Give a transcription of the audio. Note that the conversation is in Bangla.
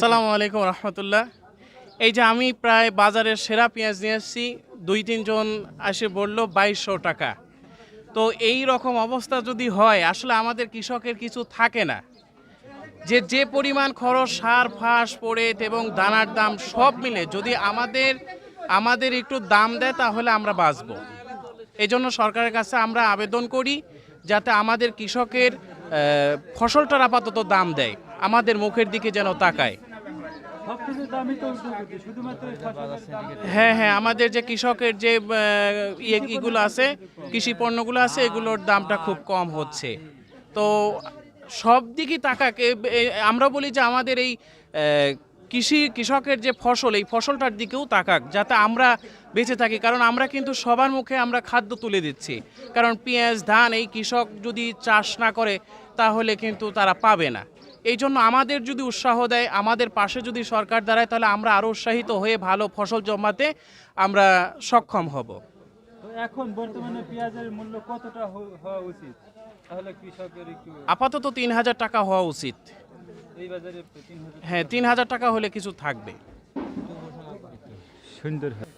সালামু আলাইকুম রহমতুল্লাহ। এই যে আমি প্রায় বাজারের সেরা পেঁয়াজ নিয়ে এসেছি, দুই তিনজন এসে বলল বাইশশো টাকা। তো এই রকম অবস্থা যদি হয়, আসলে আমাদের কৃষকের কিছু থাকে না। যে যে পরিমাণ খরচ, সার, ফাঁস পড়ে এবং দানার দাম সব মিলে যদি আমাদের আমাদের একটু দাম দেয়, তাহলে আমরা বাঁচব। এই জন্য সরকারের কাছে আমরা আবেদন করি, যাতে আমাদের কৃষকের ফসলটার আপাতত দাম দেয়। আমাদের মুখের দিকে যেন তাকায়। হ্যাঁ হ্যাঁ আমাদের যে কৃষকের যে ইয়েগুলো ইয়ে ইগুলো আছে কৃষি পণ্যগুলো আছে এগুলোর দামটা খুব কম হচ্ছে। তো সব দিকই তাকাক আমরা বলি যে আমাদের এই কৃষি কৃষকের যে ফসল এই ফসলটার দিকেও তাকাক যাতে আমরা বেঁচে থাকি। কারণ আমরা কিন্তু সবার মুখে আমরা খাদ্য তুলে দিচ্ছি। কারণ পেঁয়াজ ধান এই কৃষক যদি চাষ না করে তাহলে কিন্তু তারা পাবে না। এই জন্য আমাদের যদি উৎসাহ দেয় আমাদের পাশে যদি সরকার দাঁড়ায় তাহলে আমরা আরও উৎসাহিত হয়ে ভালো ফসল জমাতে আমরা সক্ষম হব। এখন বর্তমানে পেঁয়াজের মূল্য কতটা হওয়া উচিত? তাহলে কৃষকের আপাতত তিন হাজার টাকা হওয়া উচিত। হ্যাঁ তিন হাজার টাকা হলে কিছু থাকবে। সুন্দর হয়।